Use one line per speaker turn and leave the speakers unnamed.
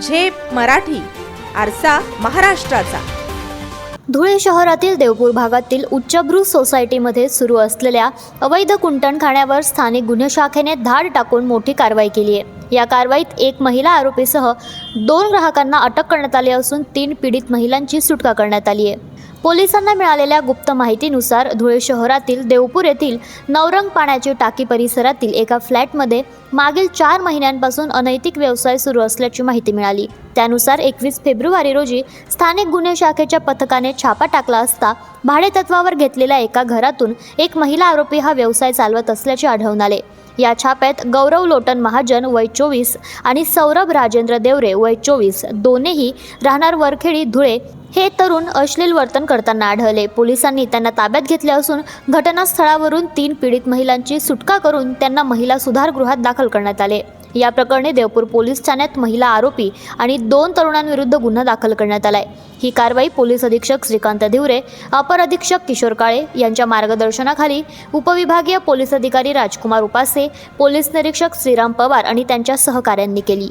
झेप मराठी आरसा महाराष्ट्राचा.
धुळे शहरातील देवपूर भागातील उच्चभ्रू सोसायटीमध्ये सुरू असलेल्या अवैध कुंटणखाण्यावर स्थानिक गुन्हे शाखेने धाड टाकून मोठी कारवाई केली आहे. या कारवाईत एक महिला आरोपीसह दोन ग्राहकांना अटक करण्यात आली असून तीन पीडित महिलांची सुटका करण्यात आली आहे. पोलिसांना मिळालेल्या गुप्त माहितीनुसार धुळे शहरातील देवपूर येथील नवरंग पाण्याची टाकी परिसरातील एका फ्लॅटमध्ये मागील चार महिन्यांपासून अनैतिक व्यवसाय सुरू असल्याची माहिती मिळाली. त्यानुसार एकवीस फेब्रुवारी रोजी स्थानिक गुन्हे शाखेच्या पथकाने छापा टाकला असता भाडेतत्वावर घेतलेल्या एका घरातून एक महिला आरोपी हा व्यवसाय चालवत असल्याचे आढळून आले. या छाप्यात गौरव लोटन महाजन वय चोवीस आणि सौरभ राजेंद्र देवरे वय चोवीस दोन्हीही राहणार वरखेडी धुळे हे तरुण अश्लील वर्तन करताना आढळले. पोलिसांनी त्यांना ताब्यात घेतले असून घटनास्थळावरून तीन पीडित महिलांची सुटका करून त्यांना महिला सुधारगृहात दाखल करण्यात आले. या प्रकरणी देवपूर पोलीस ठाण्यात महिला आरोपी आणि दोन तरुणांविरुद्ध गुन्हा दाखल करण्यात आलाय. ही कारवाई पोलीस अधीक्षक श्रीकांत धिवरे अपर अधीक्षक किशोर काळे यांच्या मार्गदर्शनाखाली उपविभागीय पोलीस अधिकारी राजकुमार उपासे पोलीस निरीक्षक श्रीराम पवार आणि त्यांच्या सहकाऱ्यांनी केली.